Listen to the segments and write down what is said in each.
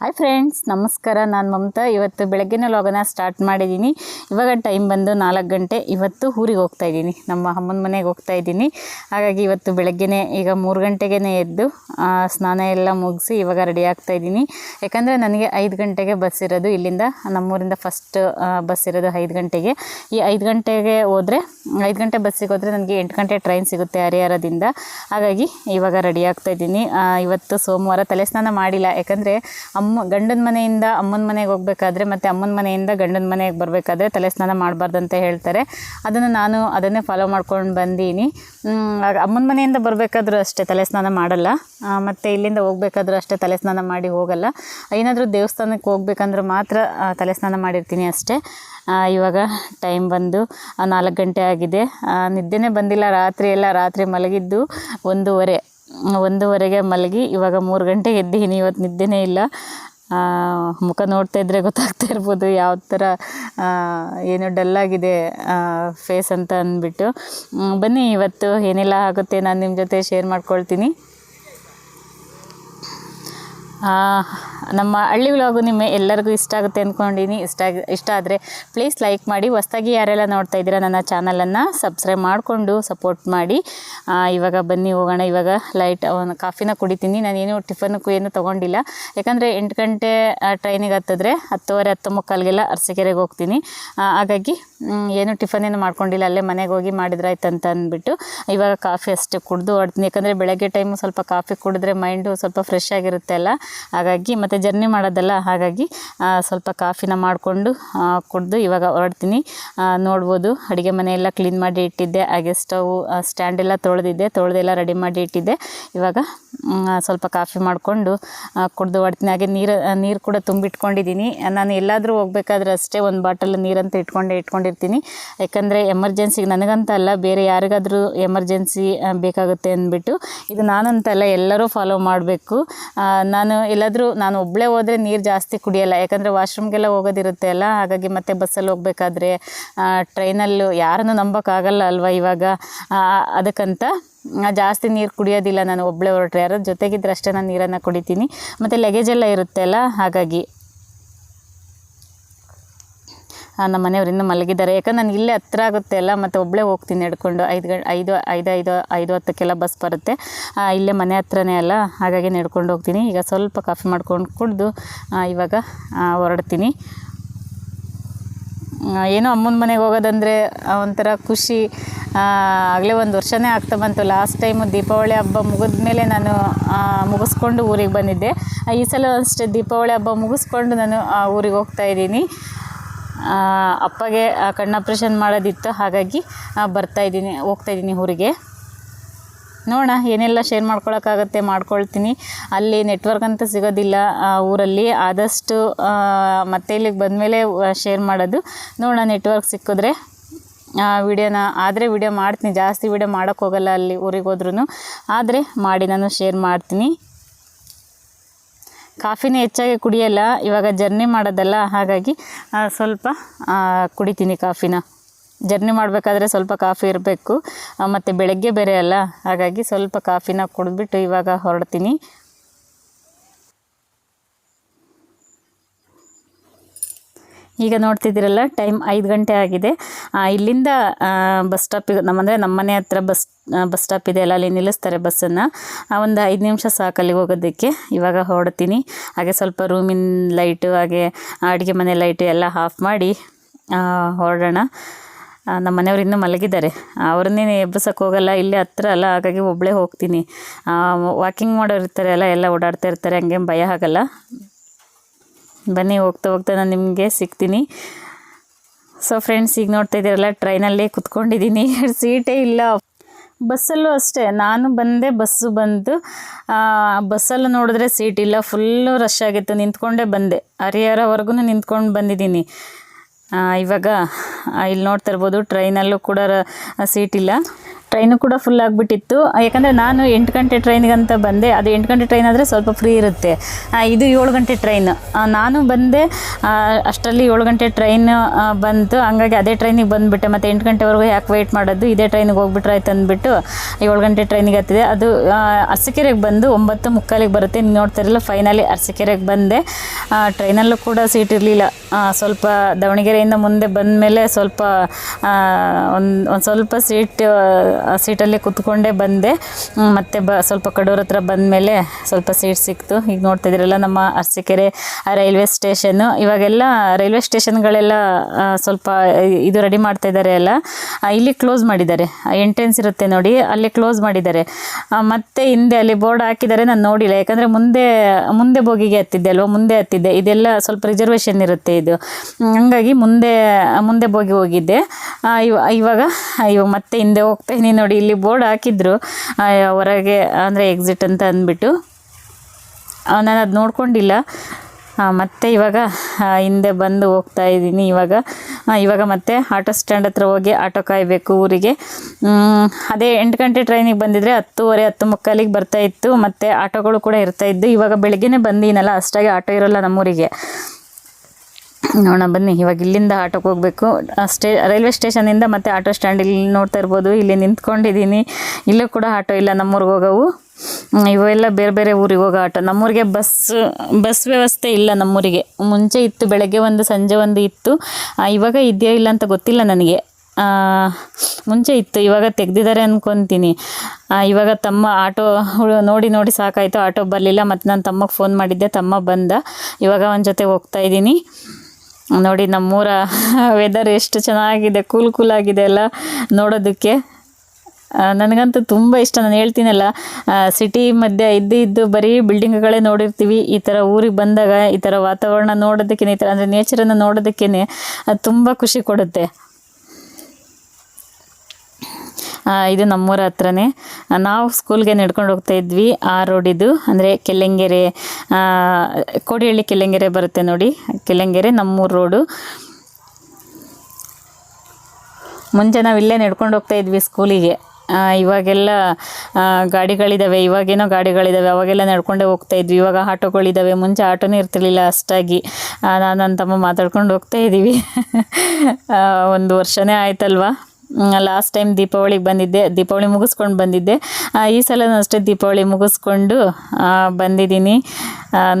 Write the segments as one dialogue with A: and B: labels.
A: Hi friends ನಮಸ್ಕಾರ. ನಾನು ಮಮತಾ. ಇವತ್ತು ಬೆಳಗ್ಗೆನೇ ಲಾಗನ ಸ್ಟಾರ್ಟ್ ಮಾಡಿದ್ದೀನಿ ಇವಾಗ ಟೈಮ್ ಬಂದು ನಾಲ್ಕು ಗಂಟೆ. ಇವತ್ತು ಊರಿಗೆ ಹೋಗ್ತಾ ಇದ್ದೀನಿ. ನಮ್ಮ ಅಮ್ಮನ ಮನೆಗೆ ಹೋಗ್ತಾ ಇದ್ದೀನಿ. ಹಾಗಾಗಿ ಇವತ್ತು ಬೆಳಗ್ಗೆನೇ, ಈಗ ಮೂರು ಗಂಟೆಗೇ ಎದ್ದು ಸ್ನಾನ ಎಲ್ಲ ಮುಗಿಸಿ ಇವಾಗ ರೆಡಿ ಆಗ್ತಾ ಇದ್ದೀನಿ. ಯಾಕಂದರೆ ನನಗೆ ಐದು ಗಂಟೆಗೆ ಬಸ್ ಇರೋದು. ಇಲ್ಲಿಂದ ನಮ್ಮೂರಿಂದ ಫಸ್ಟ್ ಬಸ್ ಇರೋದು ಐದು ಗಂಟೆಗೆ. ಈ ಐದು ಗಂಟೆಗೆ ಹೋದರೆ, ಐದು ಗಂಟೆ ಬಸ್ಸಿಗೆ ಹೋದರೆ ನನಗೆ ಎಂಟು ಗಂಟೆ ಟ್ರೈನ್ ಸಿಗುತ್ತೆ ಹರಿಹರದಿಂದ. ಹಾಗಾಗಿ ಇವಾಗ ರೆಡಿ ಆಗ್ತಾ ಇದ್ದೀನಿ. ಇವತ್ತು ಸೋಮವಾರ ತಲೆ ಸ್ನಾನ ಮಾಡಿಲ್ಲ. ಯಾಕಂದರೆ ಅಮ್ಮ, ಗಂಡನ ಮನೆಯಿಂದ ಅಮ್ಮನ ಮನೆಗೆ ಹೋಗಬೇಕಾದ್ರೆ ಮತ್ತು ಅಮ್ಮನ ಮನೆಯಿಂದ ಗಂಡನ ಮನೆಗೆ ಬರಬೇಕಾದ್ರೆ ತಲೆ ಸ್ನಾನ ಮಾಡಬಾರ್ದು ಅಂತ ಹೇಳ್ತಾರೆ. ಅದನ್ನು ನಾನು ಅದನ್ನೇ ಫಾಲೋ ಮಾಡ್ಕೊಂಡು ಬಂದೀನಿ. ಅಮ್ಮನ ಮನೆಯಿಂದ ಬರಬೇಕಾದ್ರೂ ಅಷ್ಟೇ ತಲೆ ಸ್ನಾನ ಮಾಡಲ್ಲ. ಮತ್ತು ಇಲ್ಲಿಂದ ಹೋಗಬೇಕಾದ್ರೂ ಅಷ್ಟೇ ತಲೆ ಸ್ನಾನ ಮಾಡಿ ಹೋಗಲ್ಲ. ಏನಾದರೂ ದೇವಸ್ಥಾನಕ್ಕೆ ಹೋಗ್ಬೇಕಂದ್ರೆ ಮಾತ್ರ ತಲೆ ಸ್ನಾನ ಮಾಡಿರ್ತೀನಿ ಅಷ್ಟೇ. ಇವಾಗ ಟೈಮ್ ಬಂದು ನಾಲ್ಕು ಗಂಟೆ ಆಗಿದೆ. ನಿದ್ದೆನೇ ಬಂದಿಲ್ಲ, ರಾತ್ರಿ ಎಲ್ಲ ರಾತ್ರಿ ಮಲಗಿದ್ದು ಒಂದೂವರೆ. ಒಂದೂವರೆಗೆ ಮಲಗಿ ಇವಾಗ ಮೂರು ಗಂಟೆಗೆ ಎದ್ದೀನಿ, ಇವತ್ತು ನಿದ್ದೆನೇ ಇಲ್ಲ. ಮುಖ ನೋಡ್ತಾ ಇದ್ದರೆ ಗೊತ್ತಾಗ್ತಾ ಇರ್ಬೋದು ಯಾವ ಥರ ಏನು ಡಲ್ಲಾಗಿದೆ ಫೇಸ್ ಅಂತ ಅಂದ್ಬಿಟ್ಟು. ಬನ್ನಿ, ಇವತ್ತು ಏನೆಲ್ಲ ಆಗುತ್ತೆ ನಾನು ನಿಮ್ಮ ಜೊತೆ ಶೇರ್ ಮಾಡ್ಕೊಳ್ತೀನಿ. ನಮ್ಮ ಹಳ್ಳಿ ವ್ಲಾಗು ನಿಮ್ಮ ಎಲ್ಲರಿಗೂ ಇಷ್ಟ ಆಗುತ್ತೆ ಅಂದ್ಕೊಂಡಿನಿ ಇಷ್ಟ ಆಗಿ, ಇಷ್ಟ ಆದರೆ ಪ್ಲೀಸ್ ಲೈಕ್ ಮಾಡಿ. ಹೊಸ್ದಾಗಿ ಯಾರೆಲ್ಲ ನೋಡ್ತಾ ಇದ್ದೀರಾ, ನನ್ನ ಚಾನಲನ್ನು ಸಬ್ಸ್ಕ್ರೈಬ್ ಮಾಡಿಕೊಂಡು ಸಪೋರ್ಟ್ ಮಾಡಿ. ಇವಾಗ ಬನ್ನಿ ಹೋಗೋಣ. ಇವಾಗ ಲೈಟ್ ಕಾಫಿನ ಕುಡಿತೀನಿ. ನಾನೇನು ಟಿಫನ್ಗೂ ಏನು ತೊಗೊಂಡಿಲ್ಲ. ಯಾಕಂದರೆ ಎಂಟು ಗಂಟೆ ಟ್ರೈನಿಗೆ ಹತ್ತಿದ್ರೆ ಹತ್ತುವರೆ, ಹತ್ತು ಮುಕ್ಕಾಲ್ಗೆಲ್ಲ ಅರ್ಸಿಗೆರೆಗೆ ಹೋಗ್ತೀನಿ. ಹಾಗಾಗಿ ಏನು ಟಿಫನ್ ಏನು ಮಾಡ್ಕೊಂಡಿಲ್ಲ. ಅಲ್ಲೇ ಮನೆಗೆ ಹೋಗಿ ಮಾಡಿದ್ರಾಯ್ತು ಅಂತ ಅಂದ್ಬಿಟ್ಟು ಇವಾಗ ಕಾಫಿ ಅಷ್ಟೇ ಕುಡಿದು ಹೊಡ್ತೀನಿ. ಯಾಕಂದರೆ ಬೆಳಗ್ಗೆ ಟೈಮು ಸ್ವಲ್ಪ ಕಾಫಿ ಕುಡಿದ್ರೆ ಮೈಂಡು ಸ್ವಲ್ಪ ಫ್ರೆಶ್ ಆಗಿರುತ್ತೆ ಅಲ್ಲ. ಹಾಗಾಗಿ ಮತ್ತು ಜರ್ನಿ ಮಾಡೋದಲ್ಲ, ಹಾಗಾಗಿ ಸ್ವಲ್ಪ ಕಾಫಿನ ಮಾಡಿಕೊಂಡು ಕುಡಿದು ಇವಾಗ ಹೊರಡ್ತೀನಿ. ನೋಡ್ಬೋದು, ಅಡುಗೆ ಮನೆಯೆಲ್ಲ ಕ್ಲೀನ್ ಮಾಡಿ ಇಟ್ಟಿದ್ದೆ, ಹಾಗೆ ಸ್ಟವ್ ಸ್ಟ್ಯಾಂಡ್ ಎಲ್ಲ ತೊಳೆದಿದ್ದೆ, ತೊಳೆದೆಲ್ಲ ರೆಡಿ ಮಾಡಿ ಇಟ್ಟಿದ್ದೆ. ಇವಾಗ ಸ್ವಲ್ಪ ಕಾಫಿ ಮಾಡಿಕೊಂಡು ಕುಡಿದು ಹೊಡ್ತೀನಿ ಹಾಗೆ ನೀರು ನೀರು ಕೂಡ ತುಂಬಿಟ್ಕೊಂಡಿದ್ದೀನಿ. ನಾನು ಎಲ್ಲಾದರೂ ಹೋಗ್ಬೇಕಾದ್ರೆ ಅಷ್ಟೇ ಒಂದು ಬಾಟಲ್ ನೀರಂತ ಇಟ್ಕೊಂಡೆ, ಇಟ್ಕೊಂಡಿರ್ತೀನಿ. ಯಾಕಂದರೆ ಎಮರ್ಜೆನ್ಸಿಗೆ ನನಗಂತ ಅಲ್ಲ, ಬೇರೆ ಯಾರಿಗಾದರೂ ಎಮರ್ಜೆನ್ಸಿ ಬೇಕಾಗುತ್ತೆ ಅಂದ್ಬಿಟ್ಟು. ಇದು ನಾನಂತಲ್ಲ ಎಲ್ಲರೂ ಫಾಲೋ ಮಾಡಬೇಕು. ನಾನು ಎಲ್ಲಾದರೂ ನಾನು ಒಬ್ಬಳೇ ಹೋದರೆ ನೀರು ಜಾಸ್ತಿ ಕುಡಿಯಲ್ಲ, ಯಾಕಂದರೆ ವಾಶ್ರೂಮ್ಗೆಲ್ಲ ಹೋಗೋದಿರುತ್ತೆ ಅಲ್ಲ, ಹಾಗಾಗಿ ಮತ್ತೆ ಬಸ್ಸಲ್ಲಿ ಹೋಗಬೇಕಾದ್ರೆ ಟ್ರೈನಲ್ಲೂ ಯಾರನ್ನು ನಂಬೋಕ್ಕಾಗಲ್ಲ ಅಲ್ವಾ ಇವಾಗ? ಅದಕ್ಕಂತ ಜಾಸ್ತಿ ನೀರು ಕುಡಿಯೋದಿಲ್ಲ ನಾನು ಒಬ್ಬಳೇ ಹೊರಟ್ರೆ. ಯಾರು ಜೊತೆಗಿದ್ರೆ ಅಷ್ಟೇ ನಾನು ನೀರನ್ನು ಕುಡಿತೀನಿ. ಮತ್ತು ಲಗೇಜ್ ಎಲ್ಲ ಇರುತ್ತೆ ಅಲ್ಲ, ಹಾಗಾಗಿ. ನಮ್ಮ ಮನೆಯವರಿಂದ ಮಲಗಿದ್ದಾರೆ. ಯಾಕಂದ್ರೆ ನಾನು ಇಲ್ಲೇ ಹತ್ರ ಆಗುತ್ತೆ ಅಲ್ಲ ಮತ್ತು ಒಬ್ಬಳೇ ಹೋಗ್ತೀನಿ ನಡ್ಕೊಂಡು. ಐದು ಗಂಟೆ, ಐದು ಐದು ಐದು ಐದು ಹತ್ತಕ್ಕೆಲ್ಲ ಬಸ್ ಬರುತ್ತೆ. ಇಲ್ಲೇ ಮನೆ ಹತ್ರನೇ ಅಲ್ಲ, ಹಾಗಾಗಿ ನಡ್ಕೊಂಡು ಹೋಗ್ತೀನಿ. ಈಗ ಸ್ವಲ್ಪ ಕಾಫಿ ಮಾಡ್ಕೊಂಡು ಕುಡಿದು ಇವಾಗ ಹೊರಡ್ತೀನಿ. ಏನೋ ಅಮ್ಮನ ಮನೆಗೆ ಹೋಗೋದಂದರೆ ಒಂಥರ ಖುಷಿ. ಆಗಲೇ ಒಂದು ವರ್ಷನೇ ಆಗ್ತಾ ಬಂತು. ಲಾಸ್ಟ್ ಟೈಮು ದೀಪಾವಳಿ ಹಬ್ಬ ಮುಗಿದ ಮೇಲೆ ನಾನು ಮುಗಿಸ್ಕೊಂಡು ಊರಿಗೆ ಬಂದಿದ್ದೆ. ಈ ಸಲ ಅಷ್ಟೇ ದೀಪಾವಳಿ ಹಬ್ಬ ಮುಗಿಸ್ಕೊಂಡು ನಾನು ಊರಿಗೆ ಹೋಗ್ತಾ ಇದ್ದೀನಿ. ಅಪ್ಪಗೆ ಕಣ್ಣು ಆಪ್ರೇಷನ್ ಮಾಡೋದಿತ್ತು. ಹಾಗಾಗಿ ಬರ್ತಾ ಇದ್ದೀನಿ, ಹೋಗ್ತಾ ಇದ್ದೀನಿ ಊರಿಗೆ. ನೋಡೋಣ, ಏನೆಲ್ಲ ಶೇರ್ ಮಾಡ್ಕೊಳಕ್ಕಾಗತ್ತೆ ಮಾಡ್ಕೊಳ್ತೀನಿ. ಅಲ್ಲಿ ನೆಟ್ವರ್ಕ್ ಅಂತ ಸಿಗೋದಿಲ್ಲ ಊರಲ್ಲಿ. ಆದಷ್ಟು ಮತ್ತೆ ಇಲ್ಲಿಗೆ ಬಂದಮೇಲೆ ಶೇರ್ ಮಾಡೋದು. ನೋಡೋಣ ನೆಟ್ವರ್ಕ್ ಸಿಕ್ಕಿದ್ರೆ. ವಿಡಿಯೋನ, ಆದರೆ ವಿಡಿಯೋ ಮಾಡ್ತೀನಿ. ಜಾಸ್ತಿ ವಿಡಿಯೋ ಮಾಡೋಕ್ಕೋಗಲ್ಲ ಅಲ್ಲಿ ಊರಿಗೆ ಹೋದ್ರೂ ಆದರೆ, ಮಾಡಿ ನಾನು ಶೇರ್ ಮಾಡ್ತೀನಿ. ಕಾಫಿನೇ ಹೆಚ್ಚಾಗಿ ಕುಡಿಯಲ್ಲ, ಇವಾಗ ಜರ್ನಿ ಮಾಡೋದಲ್ಲ, ಹಾಗಾಗಿ ಸ್ವಲ್ಪ ಕುಡಿತೀನಿ ಕಾಫಿನ. ಜರ್ನಿ ಮಾಡಬೇಕಾದ್ರೆ ಸ್ವಲ್ಪ ಕಾಫಿ ಇರಬೇಕು ಮತ್ತು ಬೆಳಗ್ಗೆ ಬೇರೆ ಅಲ್ಲ, ಹಾಗಾಗಿ ಸ್ವಲ್ಪ ಕಾಫಿನ ಕುಡಿದ್ಬಿಟ್ಟು ಇವಾಗ ಹೊರಡ್ತೀನಿ. ಈಗ ನೋಡ್ತಿದ್ದೀರಲ್ಲ, ಟೈಮ್ ಐದು ಗಂಟೆ ಆಗಿದೆ. ಇಲ್ಲಿಂದ ಬಸ್ ಸ್ಟಾಪಿಗೆ ನಮ್ಮಂದರೆ ನಮ್ಮ ಮನೆ ಹತ್ರ ಬಸ್ ಬಸ್ ಸ್ಟಾಪ್ ಇದೆ. ಅಲ್ಲ ಅಲ್ಲಿ ನಿಲ್ಲಿಸ್ತಾರೆ ಬಸ್ಸನ್ನು. ಒಂದು ಐದು ನಿಮಿಷ ಸಾಕು ಅಲ್ಲಿಗೆ ಹೋಗೋದಕ್ಕೆ. ಇವಾಗ ಹೊರಡ್ತೀನಿ. ಹಾಗೆ ಸ್ವಲ್ಪ ರೂಮಿನ ಲೈಟು, ಹಾಗೆ ಅಡುಗೆ ಮನೆ ಲೈಟು ಎಲ್ಲ ಆಫ್ ಮಾಡಿ ಹೊರಡೋಣ. ನಮ್ಮ ಮನೆಯವ್ರು ಇನ್ನೂ ಮಲಗಿದ್ದಾರೆ. ಅವ್ರನ್ನೇ ಎಬ್ಬಿಸೋಕೆ ಹೋಗಲ್ಲ. ಇಲ್ಲೇ ಹತ್ರ ಅಲ್ಲ. ಹಾಗಾಗಿ ಒಬ್ಬಳೇ ಹೋಗ್ತೀನಿ. ವಾಕಿಂಗ್ ಮಾಡೋರು ಇರ್ತಾರೆ ಅಲ್ಲ. ಎಲ್ಲ ಓಡಾಡ್ತಾ ಇರ್ತಾರೆ. ಹಂಗೇನು ಭಯ ಆಗಲ್ಲ. ಬನ್ನಿ ಹೋಗ್ತಾ ಹೋಗ್ತಾ ನಾನು ನಿಮಗೆ ಸಿಗ್ತೀನಿ. ಸೊ ಫ್ರೆಂಡ್ಸ್ ಈಗ ನೋಡ್ತಾ ಇದ್ದೀರಲ್ಲ ಟ್ರೈನಲ್ಲೇ ಕುತ್ಕೊಂಡಿದ್ದೀನಿ. ಸೀಟೇ ಇಲ್ಲ. ಬಸ್ಸಲ್ಲೂ ಅಷ್ಟೇ ನಾನು ಬಂದೆ ಬಸ್ಸು ಆ, ಬಸ್ಸಲ್ಲೂ ನೋಡಿದ್ರೆ ಸೀಟ್ ಇಲ್ಲ ಫುಲ್ಲು ರಶ್ ಆಗಿತ್ತು ನಿಂತ್ಕೊಂಡೇ ಬಂದೆ. ಹರಿಹರವರೆಗೂ ನಿಂತ್ಕೊಂಡು ಬಂದಿದ್ದೀನಿ. ಇವಾಗ ಇಲ್ಲಿ ನೋಡ್ತಾ ಇರ್ಬೋದು ಟ್ರೈನಲ್ಲೂ ಕೂಡ ಸೀಟ್ ಇಲ್ಲ. ಟ್ರೈನು ಕೂಡ ಫುಲ್ ಆಗಿಬಿಟ್ಟಿತ್ತು. ಯಾಕಂದರೆ ನಾನು ಎಂಟು ಗಂಟೆ ಟ್ರೈನಿಗಂತ ಬಂದೆ. ಅದು ಎಂಟು ಗಂಟೆ ಟ್ರೈನ್ ಆದರೆ ಸ್ವಲ್ಪ ಫ್ರೀ ಇರುತ್ತೆ. ಇದು ಏಳು ಗಂಟೆ ಟ್ರೈನ್ ನಾನು ಬಂದೆ ಅಷ್ಟರಲ್ಲಿ ಏಳು ಗಂಟೆ ಟ್ರೈನ್ ಬಂತು. ಹಂಗಾಗಿ ಅದೇ ಟ್ರೈನಿಗೆ ಬಂದುಬಿಟ್ಟೆ. ಮತ್ತು ಎಂಟು ಗಂಟೆವರೆಗೂ ಯಾಕೆ ವೆಯ್ಟ್ ಮಾಡೋದು? ಇದೇ ಟ್ರೈನಿಗೆ ಹೋಗ್ಬಿಟ್ರೆ ಆಯ್ತು ಅಂದ್ಬಿಟ್ಟು ಏಳು ಗಂಟೆ ಟ್ರೈನಿಗೆ ಹತ್ತಿದೆ. ಅದು ಅರಸಿಕೆರೆಗೆ ಬಂದು ಒಂಬತ್ತು ಮುಕ್ಕಾಲಿಗೆ ಬರುತ್ತೆ. ನೀವು ನೋಡ್ತಾ ಇರಲಿಲ್ಲ ಫೈನಲಿ ಅರಸೀಕೆರೆಗೆ ಬಂದೆ. ಟ್ರೈನಲ್ಲೂ ಕೂಡ ಸೀಟ್ ಇರಲಿಲ್ಲ. ಸ್ವಲ್ಪ ದಾವಣಗೆರೆಯಿಂದ ಮುಂದೆ ಬಂದ ಮೇಲೆ ಸ್ವಲ್ಪ ಒಂದು ಒಂದು ಸ್ವಲ್ಪ ಸೀಟ್ ಸೀಟಲ್ಲಿ ಕುತ್ಕೊಂಡೇ ಬಂದೆ. ಮತ್ತು ಬ, ಸ್ವಲ್ಪ ಕಡೂರ ಹತ್ರ ಬಂದಮೇಲೆ ಸ್ವಲ್ಪ ಸೀಟ್ ಸಿಕ್ತು. ಈಗ ನೋಡ್ತಾ ಇದ್ದೀರಲ್ಲ, ನಮ್ಮ ಅರಸಿಕೆರೆ ರೈಲ್ವೆ ಸ್ಟೇಷನ್ನು ಇವಾಗೆಲ್ಲ ರೈಲ್ವೆ ಸ್ಟೇಷನ್ಗಳೆಲ್ಲ ಸ್ವಲ್ಪ ಇದು ರೆಡಿ ಮಾಡ್ತಾ ಇದ್ದಾರೆ ಎಲ್ಲ ಇಲ್ಲಿ ಕ್ಲೋಸ್ ಮಾಡಿದ್ದಾರೆ. ಎಂಟ್ರೆನ್ಸ್ ಇರುತ್ತೆ ನೋಡಿ, ಅಲ್ಲಿ ಕ್ಲೋಸ್ ಮಾಡಿದ್ದಾರೆ. ಮತ್ತೆ ಹಿಂದೆ ಅಲ್ಲಿ ಬೋರ್ಡ್ ಹಾಕಿದ್ದಾರೆ, ನಾನು ನೋಡಿಲ್ಲ. ಯಾಕಂದರೆ ಮುಂದೆ ಮುಂದೆ ಬೋಗಿಗೆ ಹತ್ತಿದ್ದೆ ಅಲ್ವಾ, ಮುಂದೆ ಹತ್ತಿದ್ದೆ. ಇದೆಲ್ಲ ಸ್ವಲ್ಪ ರಿಸರ್ವೇಷನ್ ಇರುತ್ತೆ ಇದು. ಹಂಗಾಗಿ ಮುಂದೆ ಮುಂದೆ ಬೋಗಿ ಹೋಗಿದ್ದೆ. ಇವಾಗ ಇವಾಗ ಮತ್ತೆ ಹಿಂದೆ ಹೋಗ್ತಾ ಇದೀನಿ ನೋಡಿ ಇಲ್ಲಿ ಬೋರ್ಡ್ ಹಾಕಿದ್ರು ಹೊರಗೆ ಅಂದರೆ ಎಕ್ಸಿಟ್ ಅಂತ ಅಂದ್ಬಿಟ್ಟು. ನಾನು ಅದು ನೋಡ್ಕೊಂಡಿಲ್ಲ. ಮತ್ತೆ ಇವಾಗ ಹಿಂದೆ ಬಂದು ಹೋಗ್ತಾ ಇದ್ದೀನಿ ಇವಾಗ. ಇವಾಗ ಮತ್ತೆ ಆಟೋ ಸ್ಟ್ಯಾಂಡ್ ಹತ್ರ ಹೋಗಿ ಆಟೋ ಕಾಯಬೇಕು ಊರಿಗೆ. ಅದೇ ಎಂಟು ಗಂಟೆ ಟ್ರೈನಿಗೆ ಬಂದಿದ್ರೆ ಹತ್ತುವರೆ, ಹತ್ತು ಮುಕ್ಕಾಲಿಗೆ ಬರ್ತಾ ಇತ್ತು. ಮತ್ತು ಆಟೋಗಳು ಕೂಡ ಇರ್ತಾ ಇದ್ದು ಇವಾಗ ಬೆಳಗ್ಗೆನೇ ಬಂದಿನಲ್ಲ, ಅಷ್ಟಾಗಿ ಆಟೋ ಇರೋಲ್ಲ ನಮ್ಮೂರಿಗೆ. ನೋಡೋಣ, ಬನ್ನಿ. ಇವಾಗ ಇಲ್ಲಿಂದ ಆಟೋಗೆ ಹೋಗಬೇಕು. ಸ್ಟೇ, ರೈಲ್ವೆ ಸ್ಟೇಷನಿಂದ ಮತ್ತೆ ಆಟೋ ಸ್ಟ್ಯಾಂಡ್ ಇಲ್ಲಿ ನೋಡ್ತಾ ಇರ್ಬೋದು. ಇಲ್ಲಿ ನಿಂತ್ಕೊಂಡಿದ್ದೀನಿ. ಇಲ್ಲೂ ಕೂಡ ಆಟೋ ಇಲ್ಲ. ನಮ್ಮೂರಿಗೆ ಹೋಗೋವು. ಇವೆಲ್ಲ ಬೇರೆ ಬೇರೆ ಊರಿಗೆ ಹೋಗೋ ಆಟೋ. ನಮ್ಮೂರಿಗೆ ಬಸ್ ಬಸ್ ವ್ಯವಸ್ಥೆ ಇಲ್ಲ ನಮ್ಮೂರಿಗೆ. ಮುಂಚೆ ಇತ್ತು, ಬೆಳಗ್ಗೆ ಒಂದು, ಸಂಜೆ ಒಂದು ಇತ್ತು. ಇವಾಗ ಇದೆಯೋ ಇಲ್ಲ ಅಂತ ಗೊತ್ತಿಲ್ಲ ನನಗೆ. ಮುಂಚೆ ಇತ್ತು. ಇವಾಗ ತೆಗೆದಿದ್ದಾರೆ ಅಂದ್ಕೊತೀನಿ ಇವಾಗ ತಮ್ಮ ಆಟೋ ನೋಡಿ ನೋಡಿ ಸಾಕಾಯಿತು. ಆಟೋ ಬರಲಿಲ್ಲ. ಮತ್ತು ನಾನು ತಮ್ಮಗೆ ಫೋನ್ ಮಾಡಿದ್ದೆ. ತಮ್ಮ ಬಂದ. ಇವಾಗ ಅವನ ಜೊತೆ ಹೋಗ್ತಾ ಇದ್ದೀನಿ. ನೋಡಿ ನಮ್ಮೂರ ವೆದರ್ ಎಷ್ಟು ಚೆನ್ನಾಗಿದೆ ಕೂಲ್ ಕೂಲಾಗಿದೆ ಅಲ್ಲ ನೋಡೋದಕ್ಕೆ. ನನಗಂತೂ ತುಂಬ ಇಷ್ಟ, ನಾನು ಹೇಳ್ತೀನಲ್ಲ ಸಿಟಿ ಮಧ್ಯೆ ಇದ್ದು ಇದ್ದು ಬರೀ ಬಿಲ್ಡಿಂಗ್ಗಳೇ ನೋಡಿರ್ತೀವಿ. ಈ ಥರ ಊರಿಗೆ ಬಂದಾಗ ಈ ಥರ ವಾತಾವರಣ ನೋಡೋದಕ್ಕೇ ಈ ಥರ ಅಂದರೆ ನೇಚರನ್ನು ನೋಡೋದಕ್ಕೇ ತುಂಬ ಖುಷಿ ಕೊಡುತ್ತೆ. ಇದು ನಮ್ಮೂರ ಹತ್ರನೇ. ನಾವು ಸ್ಕೂಲ್ಗೆ ನಡ್ಕೊಂಡು ಹೋಗ್ತಾ ಇದ್ವಿ. ಆ ರೋಡ್ ಇದು, ಅಂದರೆ ಕೆಲ್ಲಂಗೆರೆ ಕೋಡಿಹಳ್ಳಿ ಕೆಲ್ಲಂಗೆರೆ ಬರುತ್ತೆ ನೋಡಿ. ಕೆಲ್ಲಂಗೆರೆ ನಮ್ಮೂರು ರೋಡು ಮುಂಚೆ ನಾವು ಇಲ್ಲೇ ನಡ್ಕೊಂಡು ಹೋಗ್ತಾ ಇದ್ವಿ ಸ್ಕೂಲಿಗೆ. ಇವಾಗೆಲ್ಲ ಗಾಡಿಗಳಿದ್ದಾವೆ ಇವಾಗೇನೋ ಗಾಡಿಗಳಿದ್ದಾವೆ ಅವಾಗೆಲ್ಲ ನಡ್ಕೊಂಡೇ ಹೋಗ್ತಾ ಇದ್ವಿ. ಇವಾಗ ಆಟೋಗಳಿದ್ದಾವೆ ಮುಂಚೆ ಆಟೋನೇ ಇರ್ತಿರ್ಲಿಲ್ಲ ಅಷ್ಟಾಗಿ. ನಾನು ನನ್ನ ತಮ್ಮ ಮಾತಾಡ್ಕೊಂಡು ಹೋಗ್ತಾ ಇದ್ದೀವಿ ಒಂದು ವರ್ಷನೇ ಆಯ್ತಲ್ವಾ? ಲಾಸ್ಟ್ ಟೈಮ್ ದೀಪಾವಳಿಗೆ ಬಂದಿದ್ದೆ ದೀಪಾವಳಿ ಮುಗಿಸ್ಕೊಂಡು ಬಂದಿದ್ದೆ. ಈ ಸಲ ಅಷ್ಟೇ ದೀಪಾವಳಿ ಮುಗಿಸ್ಕೊಂಡು ಬಂದಿದ್ದೀನಿ.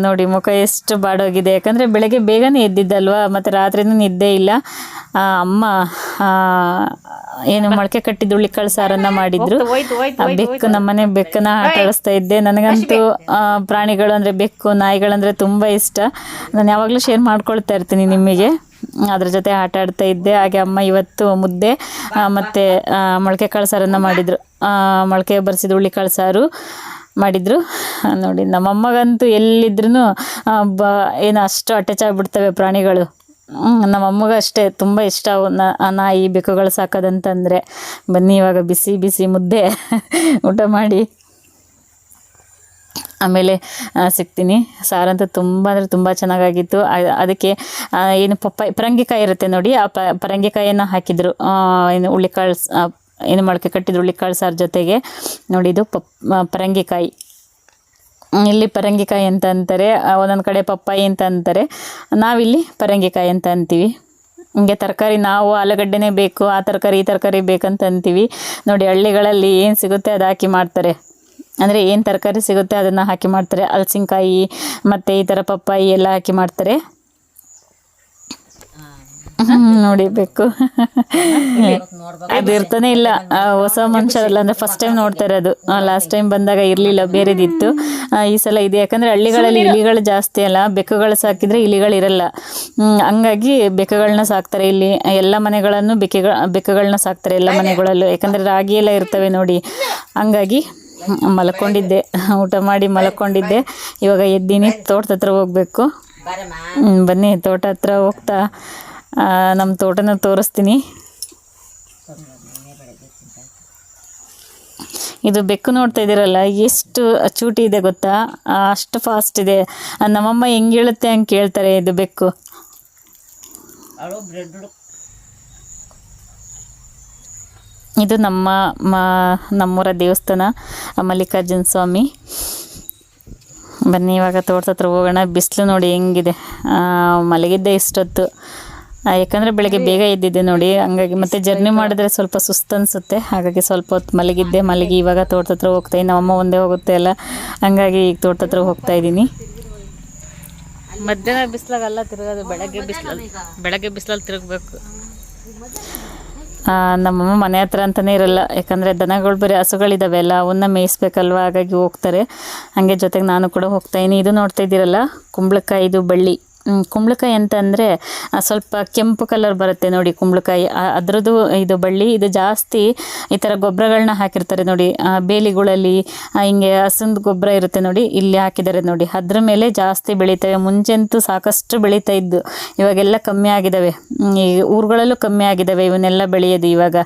A: ನೋಡಿ ಮುಖ ಎಷ್ಟು ಬಾಡೋಗಿದೆ. ಯಾಕಂದರೆ ಬೆಳಗ್ಗೆ ಬೇಗನೆ ಎದ್ದಿದ್ದಲ್ವಾ ಮತ್ತು ರಾತ್ರಿನೂ ನಿದ್ದೆ ಇಲ್ಲ. ಅಮ್ಮ ಏನು ಮೊಳಕೆ ಕಟ್ಟಿದ ಹುಳ್ಳಿಕಾಳು ಸಾರನ್ನ ಮಾಡಿದ್ರು. ಬೆಕ್ಕು ನಮ್ಮನೆ ಬೆಕ್ಕನ್ನ ಆಟ ಆಡಿಸ್ತಾ ಇದ್ದೆ. ನನಗಂತೂ ಪ್ರಾಣಿಗಳು ಅಂದರೆ ಬೆಕ್ಕು ನಾಯಿಗಳಂದರೆ ತುಂಬ ಇಷ್ಟ. ನಾನು ಯಾವಾಗಲೂ ಶೇರ್ ಮಾಡ್ಕೊಳ್ತಾ ಇರ್ತೀನಿ ನಿಮಗೆ. ಅದ್ರ ಜೊತೆ ಆಟ ಆಡ್ತಾ ಇದ್ದೆ. ಹಾಗೆ ಅಮ್ಮ ಇವತ್ತು ಮುದ್ದೆ ಮತ್ತೆ ಮೊಳಕೆ ಕಾಳು ಸಾರನ್ನ ಮಾಡಿದರು. ಮೊಳಕೆ ಬರೆಸಿದ ಹುಳ್ಳಿಕಾಳು ಸಾರು ಮಾಡಿದರು. ನೋಡಿ ನಮ್ಮಮ್ಮಗಂತೂ ಎಲ್ಲಿದ್ರೂ ಬ ಏನು ಅಷ್ಟು ಅಟ್ಯಾಚ್ ಆಗಿಬಿಡ್ತವೆ ಪ್ರಾಣಿಗಳು. ಹ್ಮ್, ನಮ್ಮ ಅಮ್ಮಗ ಅಷ್ಟೇ. ತುಂಬ ಇಷ್ಟ ನಾಯಿ ಬೆಕ್ಕುಗಳು ಸಾಕೋದಂತಂದರೆ. ಬನ್ನಿ ಇವಾಗ ಬಿಸಿ ಬಿಸಿ ಮುದ್ದೆ. ಊಟ ಮಾಡಿ. ಆಮೇಲೆ ಸಿಗ್ತೀನಿ. ಸಾರಂತೂ ತುಂಬ ಅಂದರೆ ತುಂಬ ಚೆನ್ನಾಗಾಗಿತ್ತು. ಅದಕ್ಕೆ ಏನು ಪಪ್ಪಾಯಿ, ಪರಂಗಿಕಾಯಿ ಇರುತ್ತೆ ನೋಡಿ, ಆ ಪರಂಗಿಕಾಯನ್ನು ಹಾಕಿದರು. ಏನು ಹುಳ್ಳಿಕಾಳು ಏನು ಮೊಳಕೆ ಕಟ್ಟಿದ್ರು ಹುಳ್ಳಿಕಾಳು ಸಾರು ಜೊತೆಗೆ. ನೋಡಿ, ಇದು ಪಪ್ ಪರಂಗಿಕಾಯಿ. ಇಲ್ಲಿ ಪರಂಗಿಕಾಯಿ ಅಂತ ಅಂತಾರೆ. ಒಂದೊಂದು ಕಡೆ ಪಪ್ಪಾಯಿ ಅಂತ ಅಂತಾರೆ. ನಾವಿಲ್ಲಿ ಪರಂಗಿಕಾಯಿ ಅಂತ ಅಂತೀವಿ. ಹಿಂಗೆ ತರಕಾರಿ ನಾವು ಆಲೂಗಡ್ಡೆನೇ ಬೇಕು, ಆ ತರಕಾರಿ, ಈ ತರಕಾರಿ ಬೇಕಂತ ಅಂತೀವಿ. ನೋಡಿ, ಹಳ್ಳಿಗಳಲ್ಲಿ ಏನು ಸಿಗುತ್ತೆ ಅದು ಹಾಕಿ ಮಾಡ್ತಾರೆ. ಅಂದರೆ ಏನು ತರಕಾರಿ ಸಿಗುತ್ತೆ ಅದನ್ನು ಹಾಕಿ ಮಾಡ್ತಾರೆ ಹಲಸಿನ್ಕಾಯಿ ಮತ್ತು ಈ ಥರ ಪಪ್ಪಾಯಿ ಎಲ್ಲ ಹಾಕಿ ಮಾಡ್ತಾರೆ. ಹ್ಮ್, ನೋಡಿ ಬೇಕು ಅದು ಇರ್ತಾನೆ ಇಲ್ಲ. ಹೊಸ ಮನುಷ್ಯರಲ್ಲ ಅಂದರೆ ಫಸ್ಟ್ ಟೈಮ್ ನೋಡ್ತಾರೆ ಅದು. ಲಾಸ್ಟ್ ಟೈಮ್ ಬಂದಾಗ ಇರಲಿಲ್ಲ ಬೇರೆದಿತ್ತು. ಈ ಸಲ ಇದೆ. ಯಾಕಂದರೆ ಹಳ್ಳಿಗಳಲ್ಲಿ ಇಲಿಗಳು ಜಾಸ್ತಿ ಅಲ್ಲ. ಬೆಕ್ಕುಗಳು ಸಾಕಿದರೆ ಇಲಿಗಳಿರಲ್ಲ ಹಂಗಾಗಿ ಬೆಕ್ಕುಗಳನ್ನ ಸಾಕ್ತಾರೆ ಇಲ್ಲಿ. ಎಲ್ಲ ಮನೆಗಳನ್ನು ಬೆಕ್ಕೆಗಳ ಬೆಕ್ಕುಗಳನ್ನ ಸಾಕ್ತಾರೆ ಎಲ್ಲ ಮನೆಗಳಲ್ಲೂ. ಯಾಕಂದರೆ ರಾಗಿ ಎಲ್ಲ ಇರ್ತವೆ ನೋಡಿ. ಹಂಗಾಗಿ ಮಲ್ಕೊಂಡಿದ್ದೆ. ಊಟ ಮಾಡಿ ಮಲ್ಕೊಂಡಿದ್ದೆ. ಇವಾಗ ಎದ್ದೀನಿ, ತೋಟದ ಹತ್ರ ಹೋಗಬೇಕು. ಬನ್ನಿ, ತೋಟ ಹತ್ರ ಹೋಗ್ತಾ ನಮ್ಮ ತೋಟನ ತೋರಿಸ್ತೀನಿ. ಇದು ಬೆಕ್ಕು ನೋಡ್ತಾ ಇದ್ದೀರಲ್ಲ, ಎಷ್ಟು ಚೂಟಿ ಇದೆ ಗೊತ್ತಾ? ಅಷ್ಟು ಫಾಸ್ಟ್ ಇದೆ. ನಮ್ಮಮ್ಮ ಹೆಂಗೆ ಹೇಳುತ್ತೆ ಹಂಗೆ ಕೇಳ್ತಾರೆ ಇದು ಬೆಕ್ಕು. ಇದು ನಮ್ಮ ನಮ್ಮೂರ ದೇವಸ್ಥಾನ ಮಲ್ಲಿಕಾರ್ಜುನ ಸ್ವಾಮಿ. ಬನ್ನಿ, ಇವಾಗ ತೋರ್ಸತ್ರ ಹೋಗೋಣ. ಬಿಸಿಲು ನೋಡಿ ಹೆಂಗಿದೆ. ಮಲಗಿದ್ದೆ ಇಷ್ಟೊತ್ತು. ಯಾಕಂದರೆ ಬೆಳಗ್ಗೆ ಬೇಗ ಇದ್ದಿದ್ದೆ ನೋಡಿ. ಹಂಗಾಗಿ ಮತ್ತೆ ಜರ್ನಿ ಮಾಡಿದ್ರೆ ಸ್ವಲ್ಪ ಸುಸ್ತು ಅನಿಸುತ್ತೆ. ಹಾಗಾಗಿ ಸ್ವಲ್ಪ ಹೊತ್ತು ಮಲಗಿದ್ದೆ. ಮಲಗಿ ಇವಾಗ ತೋಟದತ್ರ ಹೋಗ್ತಾ ಇದ್ದೀನಿ. ನಮ್ಮಮ್ಮ ಒಂದೇ ಹೋಗುತ್ತೆ ಅಲ್ಲ. ಹಂಗಾಗಿ ಈಗ ತೋಟದತ್ರ ಹೋಗ್ತಾ ಇದ್ದೀನಿ. ಮಧ್ಯಾಹ್ನ ಬಿಸಿಲಾಗಲ್ಲ, ತಿರುಗೋದು ಬೆಳಗ್ಗೆ ಬಿಸಿಲಲ್ಲಿ ಬೆಳಗ್ಗೆ ಬಿಸಿಲಲ್ಲಿ ತಿರುಗಬೇಕು. ನಮ್ಮಮ್ಮ ಮನೆ ಹತ್ರ ಅಂತಲೇ ಇರಲ್ಲ. ಯಾಕಂದರೆ ದನಗಳು ಬರೀ ಹಸುಗಳಿದ್ದಾವೆ ಅಲ್ಲ, ಅವನ್ನ ಮೇಯಿಸ್ಬೇಕಲ್ವ? ಹಾಗಾಗಿ ಹೋಗ್ತಾರೆ. ಹಾಗೆ ಜೊತೆಗೆ ನಾನು ಕೂಡ ಹೋಗ್ತಾಯಿನಿ ಇದು ನೋಡ್ತಾ ಇದ್ದೀರಲ್ಲ? ಕುಂಬಳಕಾಯಿದು ಬಳ್ಳಿ. ಕುಂಬಳಕಾಯಿ ಅಂತಂದರೆ ಸ್ವಲ್ಪ ಕೆಂಪು ಕಲರ್ ಬರುತ್ತೆ ನೋಡಿ ಕುಂಬಳಕಾಯಿ. ಅದರದ್ದು ಇದು ಬಳ್ಳಿ ಇದು ಜಾಸ್ತಿ ಈ ಥರ ಗೊಬ್ಬರಗಳನ್ನ ಹಾಕಿರ್ತಾರೆ ನೋಡಿ. ಬೇಲಿಗಳಲ್ಲಿ ಹಿಂಗೆ ಹಸಂದ್ ಗೊಬ್ಬರ ಇರುತ್ತೆ ನೋಡಿ ಇಲ್ಲಿ ಹಾಕಿದ್ದಾರೆ ನೋಡಿ. ಅದ್ರ ಮೇಲೆ ಜಾಸ್ತಿ ಬೆಳೀತವೆ. ಮುಂಚೆಂತೂ ಸಾಕಷ್ಟು ಬೆಳೀತಾ ಇದ್ದು. ಇವಾಗೆಲ್ಲ ಕಮ್ಮಿ ಆಗಿದ್ದಾವೆ ಹ್ಮ್, ಈ ಊರುಗಳಲ್ಲೂ ಕಮ್ಮಿ ಆಗಿದ್ದಾವೆ ಇವನ್ನೆಲ್ಲ ಬೆಳೆಯೋದು ಇವಾಗ.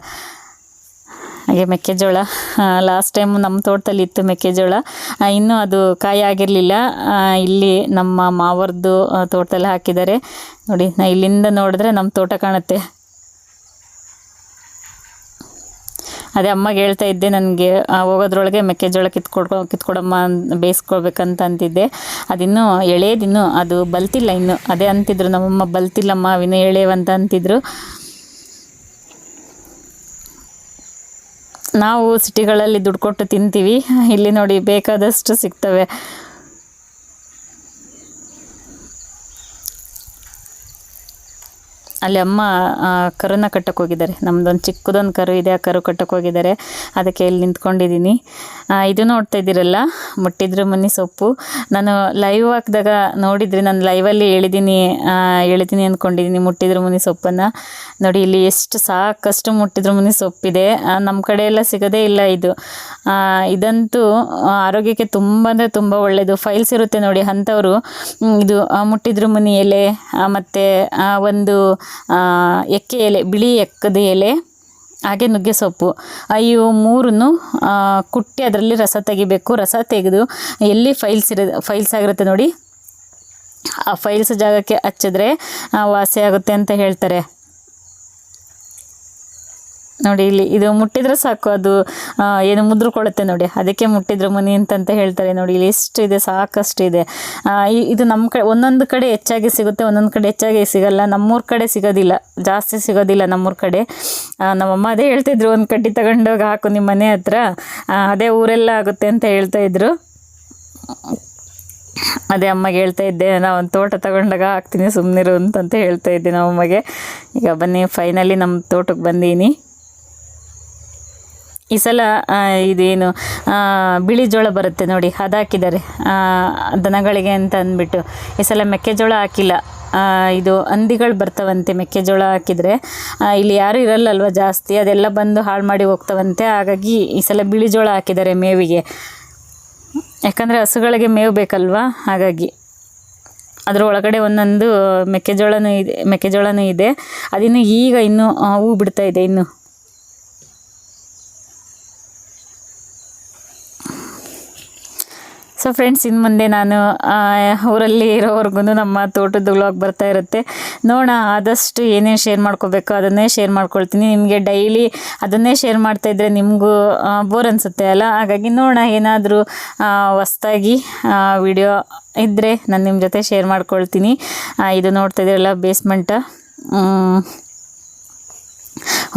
A: ಹಾಗೆ ಮೆಕ್ಕೆಜೋಳ ಲಾಸ್ಟ್ ಟೈಮ್ ನಮ್ಮ ತೋಟದಲ್ಲಿ ಇತ್ತು ಮೆಕ್ಕೆಜೋಳ. ಇನ್ನೂ ಅದು ಕಾಯಿ ಆಗಿರಲಿಲ್ಲ. ಇಲ್ಲಿ ನಮ್ಮ ಮಾವರ್ದು ತೋಟದಲ್ಲಿ ಹಾಕಿದ್ದಾರೆ. ನೋಡಿ, ನಾ ಇಲ್ಲಿಂದ ನೋಡಿದ್ರೆ ನಮ್ಮ ತೋಟ ಕಾಣುತ್ತೆ. ಅದೇ ಅಮ್ಮಗೆ ಹೇಳ್ತಾ ಇದ್ದೆ, ನನಗೆ ಹೋಗೋದ್ರೊಳಗೆ ಮೆಕ್ಕೆಜೋಳ ಕಿತ್ಕೊಡ್ಕೊ, ಕಿತ್ಕೊಡಮ್ಮ ಬೇಯಿಸ್ಕೊಳ್ಬೇಕಂತ ಅಂತಿದ್ದೆ. ಅದಿನ್ನೂ ಎಳೆದಿನ್ನು ಅದು ಬಲ್ತಿಲ್ಲ ಇನ್ನು. ಅದೇ ಅಂತಿದ್ರು, ನಮ್ಮಮ್ಮ ಬಲ್ತಿಲ್ಲಮ್ಮ, ಅವಿನ್ನೂ ಎಳೆವಂತ ಅಂತಿದ್ರು. ನಾವು ಸಿಟಿಗಳಲ್ಲಿ ದುಡ್ಡು ಕೊಟ್ಟು ತಿಂತೀವಿ. ಇಲ್ಲಿ ನೋಡಿ ಬೇಕಾದಷ್ಟು ಸಿಗ್ತವೆ. ಅಲ್ಲಿ ಅಮ್ಮ ಕರುನ ಕಟ್ಟಕ್ಕೆ ಹೋಗಿದ್ದಾರೆ. ನಮ್ದೊಂದು ಚಿಕ್ಕದೊಂದು ಕರು ಇದೆ, ಆ ಕರು ಕಟ್ಟಕ್ಕೆ ಹೋಗಿದ್ದಾರೆ. ಅದಕ್ಕೆ ಇಲ್ಲಿ ನಿಂತ್ಕೊಂಡಿದ್ದೀನಿ ಇದು ನೋಡ್ತಾ ಇದ್ದೀರಲ್ಲ, ಮುಟ್ಟಿದ್ರು ಮನಿ ಸೊಪ್ಪು. ನಾನು ಲೈವ್ ಹಾಕಿದಾಗ ನೋಡಿದ್ರಿ ನಾನು ಲೈವಲ್ಲಿ ಹೇಳಿದ್ದೀನಿ ಹೇಳಿದ್ದೀನಿ ಅಂದ್ಕೊಂಡಿದ್ದೀನಿ ಮುಟ್ಟಿದ್ರು ಮುನಿ ಸೊಪ್ಪನ್ನು. ನೋಡಿ, ಇಲ್ಲಿ ಎಷ್ಟು ಸಾಕಷ್ಟು ಮುಟ್ಟಿದ್ರು ಮುನಿ ಸೊಪ್ಪಿದೆ. ನಮ್ಮ ಕಡೆ ಎಲ್ಲ ಸಿಗೋದೇ ಇಲ್ಲ ಇದು. ಇದಂತೂ ಆರೋಗ್ಯಕ್ಕೆ ತುಂಬ ಅಂದರೆ ತುಂಬ ಒಳ್ಳೆಯದು ಫೈಲ್ಸ್ ಇರುತ್ತೆ ನೋಡಿ, ಅಂಥವರು. ಇದು ಮುಟ್ಟಿದ್ರು ಮುನಿ ಎಲೆ ಮತ್ತು ಒಂದು ಎಕ್ಕೆ ಎಲೆ, ಬಿಳಿ ಎಕ್ಕದ ಎಲೆ, ಹಾಗೆ ನುಗ್ಗೆ ಸೊಪ್ಪು. ಇವು ಮೂರನ್ನು ಕುಟ್ಟಿ ಅದರಲ್ಲಿ ರಸ ತೆಗಿಬೇಕು. ರಸ ತೆಗೆದು ಎಲ್ಲಿ ಫೈಲ್ಸ್ ಇರ ಫೈಲ್ಸ್ ಆಗಿರುತ್ತೆ ನೋಡಿ. ಆ ಫೈಲ್ಸ್ ಜಾಗಕ್ಕೆ ಹಚ್ಚಿದ್ರೆ ವಾಸಿ ಆಗುತ್ತೆ ಅಂತ ಹೇಳ್ತಾರೆ. ನೋಡಿ ಇಲ್ಲಿ ಇದು ಮುಟ್ಟಿದ್ರೆ ಸಾಕು, ಅದು ಏನು ಮುದ್ರಕೊಳ್ಳುತ್ತೆ ನೋಡಿ, ಅದಕ್ಕೆ ಮುಟ್ಟಿದ್ರು ಮನಿ ಅಂತಂತ ಹೇಳ್ತಾರೆ ನೋಡಿ, ಇಲ್ಲಿ ಎಷ್ಟು ಇದೆ, ಸಾಕಷ್ಟು ಇದೆ. ಇದು ನಮ್ಮ ಕಡೆ, ಒಂದೊಂದು ಕಡೆ ಹೆಚ್ಚಾಗಿ ಸಿಗುತ್ತೆ, ಒಂದೊಂದು ಕಡೆ ಹೆಚ್ಚಾಗಿ ಸಿಗಲ್ಲ, ನಮ್ಮೂರ ಕಡೆ ಸಿಗೋದಿಲ್ಲ, ಜಾಸ್ತಿ ಸಿಗೋದಿಲ್ಲ ನಮ್ಮೂರ ಕಡೆ. ನಮ್ಮಮ್ಮ ಅದೇ ಹೇಳ್ತಿದ್ರು, ಒಂದು ಕಡ್ಡಿ ತಗೊಂಡೋಗಿ ಹಾಕು ನಿಮ್ಮ ಮನೆ ಹತ್ರ. ಅದೇ ಊರೆಲ್ಲ ಆಗುತ್ತೆ ಅಂತ ಹೇಳ್ತಾ ಇದ್ರು. ಅದೇ ಅಮ್ಮಗೆ ಹೇಳ್ತಾ ಇದ್ದೆ, ನಾವು ಒಂದು ತೋಟ ತಗೊಂಡಾಗ ಹಾಕ್ತೀನಿ ಸುಮ್ಮನಿರು ಅಂತಂತ ಹೇಳ್ತಾ ಇದ್ದೆ ನಾವು ಅಮ್ಮಗೆ ಈಗ ಬನ್ನಿ ಫೈನಲಿ ನಮ್ಮ ತೋಟಕ್ಕೆ ಬಂದೀನಿ. ಈ ಸಲ ಇದೇನು ಬಿಳಿ ಜೋಳ ಬರುತ್ತೆ ನೋಡಿ ಅದು ಹಾಕಿದ್ದಾರೆ ದನಗಳಿಗೆ ಅಂತ ಅಂದ್ಬಿಟ್ಟು. ಈ ಸಲ ಮೆಕ್ಕೆಜೋಳ ಹಾಕಿಲ್ಲ. ಇದು ಹಂದಿಗಳು ಬರ್ತವಂತೆ ಮೆಕ್ಕೆಜೋಳ ಹಾಕಿದರೆ. ಇಲ್ಲಿ ಯಾರೂ ಇರಲ್ಲಲ್ವ ಜಾಸ್ತಿ, ಅದೆಲ್ಲ ಬಂದು ಹಾಳು ಮಾಡಿ ಹೋಗ್ತವಂತೆ. ಹಾಗಾಗಿ ಈ ಸಲ ಬಿಳಿ ಜೋಳ ಹಾಕಿದ್ದಾರೆ ಮೇವಿಗೆ. ಯಾಕಂದರೆ ಹಸುಗಳಿಗೆ ಮೇವು ಬೇಕಲ್ವಾ? ಹಾಗಾಗಿ. ಅದರ ಒಳಗಡೆ ಒಂದೊಂದು ಮೆಕ್ಕೆಜೋಳನೂ ಇದೆ ಮೆಕ್ಕೆಜೋಳನೂ ಇದೆ. ಅದಿನ್ನು ಈಗ ಇನ್ನೂ ಹೂ ಬಿಡ್ತಾ ಇದೆ ಇನ್ನು. ಸೊ ಫ್ರೆಂಡ್ಸ್ ಇನ್ನು ಮುಂದೆ ನಾನು ಊರಲ್ಲಿ ಇರೋವರೆಗೂ ನಮ್ಮ ತೋಟದ ವ್ಲಾಗ್ ಬರ್ತಾ ಇರುತ್ತೆ. ನೋಡೋಣ, ಆದಷ್ಟು ಏನೇನು ಶೇರ್ ಮಾಡ್ಕೋಬೇಕು ಅದನ್ನೇ ಶೇರ್ ಮಾಡ್ಕೊಳ್ತೀನಿ. ನಿಮಗೆ ಡೈಲಿ ಅದನ್ನೇ ಶೇರ್ ಮಾಡ್ತಾ ಇದ್ದರೆ ನಿಮಗೂ ಬೋರ್ ಅನಿಸುತ್ತೆ ಅಲ್ಲ? ಹಾಗಾಗಿ ನೋಡೋಣ, ಏನಾದರೂ ಹೊಸ್ದಾಗಿ ವಿಡಿಯೋ ಇದ್ದರೆ ನಾನು ನಿಮ್ಮ ಜೊತೆ ಶೇರ್ ಮಾಡ್ಕೊಳ್ತೀನಿ. ಇದು ನೋಡ್ತಾ ಇದ್ದೀರಲ್ಲ ಬೇಸ್ಮೆಂಟ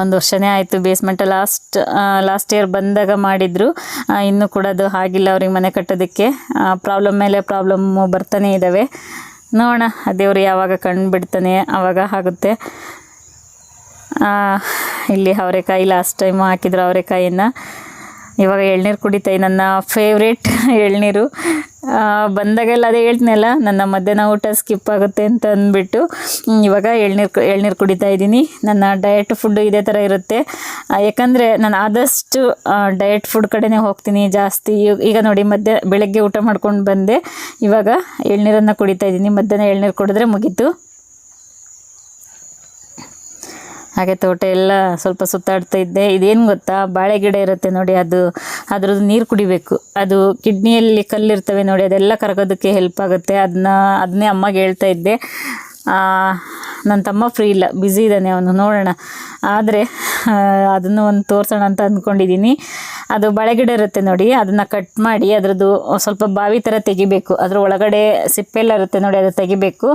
A: ಒಂದು ವರ್ಷನೇ ಆಯಿತು ಬೇಸ್ಮೆಂಟ್ ಲಾಸ್ಟ್ ಲಾಸ್ಟ್ ಇಯರ್ ಬಂದಾಗ ಮಾಡಿದರು. ಇನ್ನೂ ಕೂಡ ಅದು ಆಗಿಲ್ಲ ಅವ್ರಿಗೆ ಮನೆ ಕಟ್ಟೋದಕ್ಕೆ. ಪ್ರಾಬ್ಲಮ್ ಮೇಲೆ ಪ್ರಾಬ್ಲಮ್ಮು ಬರ್ತಾನೆ ಇದ್ದಾವೆ ನೋಡೋಣ, ದೇವ್ರು ಯಾವಾಗ ಕಣ್ಣು ಬಿಡ್ತಾನೆ ಆವಾಗ ಆಗುತ್ತೆ. ಇಲ್ಲಿ ಅವರೆಕಾಯಿ ಲಾಸ್ಟ್ ಟೈಮ್ ಹಾಕಿದ್ರು ಅವರೆಕಾಯಿಯನ್ನು. ಇವಾಗ ಎಳ್ನೀರು ಕುಡಿತಾಯಿ ನನ್ನ ಫೇವ್ರೇಟ್ ಎಳ್ನೀರು. ಬಂದಾಗೆಲ್ಲ ಅದೇ ಹೇಳ್ತೀನಲ್ಲ, ನನ್ನ ಮಧ್ಯಾಹ್ನ ಊಟ ಸ್ಕಿಪ್ ಆಗುತ್ತೆ ಅಂತ ಅಂದ್ಬಿಟ್ಟು ಇವಾಗ ಎಳ್ನೀರು ಎಳ್ನೀರು ಕುಡಿತಾ ಇದ್ದೀನಿ. ನನ್ನ ಡಯಟ್ ಫುಡ್ ಇದೇ ಥರ ಇರುತ್ತೆ. ಯಾಕಂದರೆ ನಾನು ಆದಷ್ಟು ಡಯಟ್ ಫುಡ್ ಕಡೆನೇ ಹೋಗ್ತೀನಿ ಜಾಸ್ತಿ. ಈಗ ನೋಡಿ ಮಧ್ಯ, ಬೆಳಗ್ಗೆ ಊಟ ಮಾಡ್ಕೊಂಡು ಬಂದೆ. ಇವಾಗ ಎಳ್ನೀರನ್ನು ಕುಡಿತಾ ಇದ್ದೀನಿ. ಮಧ್ಯಾಹ್ನ ಎಳ್ನೀರು ಕುಡಿದ್ರೆ ಮುಗೀತು. ಹಾಗೆ ತೋಟ ಎಲ್ಲ ಸ್ವಲ್ಪ ಸುತ್ತಾಡ್ತಾ ಇದ್ದೆ. ಇದೇನು ಗೊತ್ತಾ? ಬಾಳೆ ಗಿಡ ಇರುತ್ತೆ ನೋಡಿ ಅದು. ಅದ್ರದ್ದು ನೀರು ಕುಡಿಬೇಕು. ಅದು ಕಿಡ್ನಿಯಲ್ಲಿ ಕಲ್ಲಿರ್ತವೆ ನೋಡಿ, ಅದೆಲ್ಲ ಕರಗೋದಕ್ಕೆ ಹೆಲ್ಪ್ ಆಗುತ್ತೆ. ಅದನ್ನ ಅದನ್ನೇ ಅಮ್ಮಗೆ ಹೇಳ್ತಾ ಇದ್ದೆ. ನನ್ನ ತಮ್ಮ ಫ್ರೀ ಇಲ್ಲ ಬ್ಯುಸಿ ಇದ್ದಾನೆ ಅವನು, ನೋಡೋಣ. ಆದರೆ ಅದನ್ನು ಒಂದು ತೋರಿಸೋಣ ಅಂತ ಅಂದ್ಕೊಂಡಿದ್ದೀನಿ ಅದು ಬಳೆಗಿಡ ಇರುತ್ತೆ ನೋಡಿ, ಅದನ್ನು ಕಟ್ ಮಾಡಿ ಅದರದ್ದು ಸ್ವಲ್ಪ ಬಾವಿ ಥರ ತೆಗಿಬೇಕು. ಅದ್ರ ಒಳಗಡೆ ಸಿಪ್ಪೆಲ್ಲ ಇರುತ್ತೆ ನೋಡಿ, ಅದು ತೆಗಿಬೇಕು.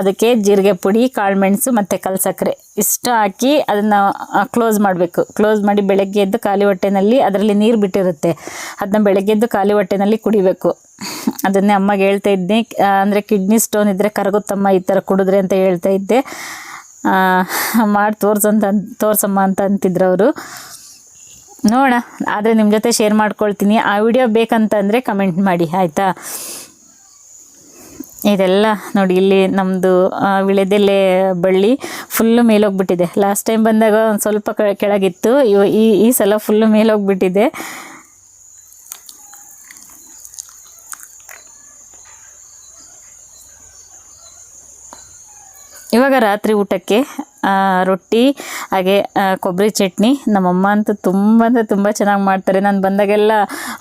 A: ಅದಕ್ಕೆ ಜೀರಿಗೆ ಪುಡಿ ಕಾಳುಮೆಣಸು ಮತ್ತು ಕಲ್ಸಕ್ಕರೆ ಇಷ್ಟು ಹಾಕಿ ಅದನ್ನು ಕ್ಲೋಸ್ ಮಾಡಬೇಕು. ಕ್ಲೋಸ್ ಮಾಡಿ ಬೆಳಗ್ಗೆ ಎದ್ದು ಖಾಲಿ ಹೊಟ್ಟೆನಲ್ಲಿ ಅದರಲ್ಲಿ ನೀರು ಬಿಟ್ಟಿರುತ್ತೆ. ಅದನ್ನ ಬೆಳಗ್ಗೆ ಎದ್ದು ಖಾಲಿ ಹೊಟ್ಟೆನಲ್ಲಿ ಕುಡಿಬೇಕು. ಅದನ್ನೇ ಅಮ್ಮಗೆ ಹೇಳ್ತಾ ಇದ್ದೆ ಅಂದರೆ ಕಿಡ್ನಿ ಸ್ಟೋನ್ ಇದ್ದರೆ ಕರಗುತ್ತಮ್ಮ ಈ ಥರ ಕುಡಿದ್ರೆ ಅಂತ ಹೇಳ್ತಾ ಇದ್ದೆ. ಮಾಡಿ ತೋರ್ಸಂತ, ತೋರ್ಸಮ್ಮ ಅಂತ ಅಂತಿದ್ರು ಅವರು. ನೋಡೋಣ, ಆದರೆ ನಿಮ್ಮ ಜೊತೆ ಶೇರ್ ಮಾಡ್ಕೊಳ್ತೀನಿ. ಆ ವಿಡಿಯೋ ಬೇಕಂತಂದರೆ ಕಮೆಂಟ್ ಮಾಡಿ, ಆಯಿತಾ? ಇದೆಲ್ಲ ನೋಡಿ, ಇಲ್ಲಿ ನಮ್ಮದು ವಿಳೆದೆಲೆ ಬಳ್ಳಿ ಫುಲ್ಲು ಮೇಲೋಗ್ಬಿಟ್ಟಿದೆ. ಲಾಸ್ಟ್ ಟೈಮ್ ಬಂದಾಗ ಒಂದು ಸ್ವಲ್ಪ ಕೆಳಗಿತ್ತು. ಈ ಈ ಸಲ ಫುಲ್ಲು ಮೇಲೋಗ್ಬಿಟ್ಟಿದೆ. ಇವಾಗ ರಾತ್ರಿ ಊಟಕ್ಕೆ ರೊಟ್ಟಿ, ಹಾಗೆ ಕೊಬ್ಬರಿ ಚಟ್ನಿ. ನಮ್ಮಮ್ಮ ಅಂತೂ ತುಂಬ ಅಂದರೆ ತುಂಬ ಚೆನ್ನಾಗಿ ಮಾಡ್ತಾರೆ. ನಾನು ಬಂದಾಗೆಲ್ಲ,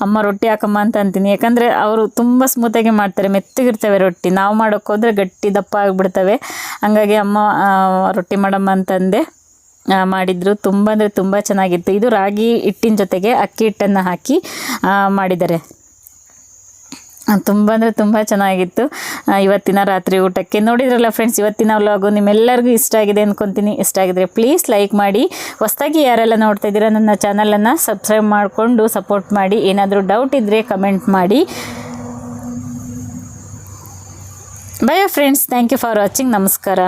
A: ಅಮ್ಮ, ರೊಟ್ಟಿ ಹಾಕಮ್ಮ ಅಂತ ಅಂತೀನಿ. ಯಾಕಂದರೆ ಅವರು ತುಂಬ ಸ್ಮೂತಾಗಿ ಮಾಡ್ತಾರೆ. ಮೆತ್ತಗಿರ್ತವೆ ರೊಟ್ಟಿ. ನಾವು ಮಾಡೋಕ್ಕೋದ್ರೆ ಗಟ್ಟಿ ದಪ್ಪ ಆಗಿಬಿಡ್ತವೆ. ಹಂಗಾಗಿ ಅಮ್ಮ ರೊಟ್ಟಿ ಮಾಡಮ್ಮ ಅಂತಂದೆ ಮಾಡಿದ್ರು. ತುಂಬ ಅಂದರೆ ತುಂಬ ಚೆನ್ನಾಗಿತ್ತು. ಇದು ರಾಗಿ ಹಿಟ್ಟಿನ ಜೊತೆಗೆ ಅಕ್ಕಿ ಹಿಟ್ಟನ್ನು ಹಾಕಿ ಮಾಡಿದ್ದಾರೆ. ತುಂಬ ಅಂದರೆ ತುಂಬ ಚೆನ್ನಾಗಿತ್ತು. ಇವತ್ತಿನ ರಾತ್ರಿ ಊಟಕ್ಕೆ ನೋಡಿದ್ರಲ್ಲ ಫ್ರೆಂಡ್ಸ್ ಇವತ್ತಿನ ವ್ಲಾಗು ನಿಮ್ಮೆಲ್ಲರಿಗೂ ಇಷ್ಟ ಆಗಿದೆ ಅಂದ್ಕೊತೀನಿ ಇಷ್ಟ ಆಗಿದ್ರೆ ಪ್ಲೀಸ್ ಲೈಕ್ ಮಾಡಿ. ಹೊಸ್ದಾಗಿ ಯಾರೆಲ್ಲ ನೋಡ್ತಾ ಇದ್ದೀರಾ, ನನ್ನ ಚಾನಲನ್ನು ಸಬ್ಸ್ಕ್ರೈಬ್ ಮಾಡಿಕೊಂಡು ಸಪೋರ್ಟ್ ಮಾಡಿ. ಏನಾದರೂ ಡೌಟ್ ಇದ್ದರೆ ಕಮೆಂಟ್ ಮಾಡಿ. Bye friends thank you for watching ನಮಸ್ಕಾರ.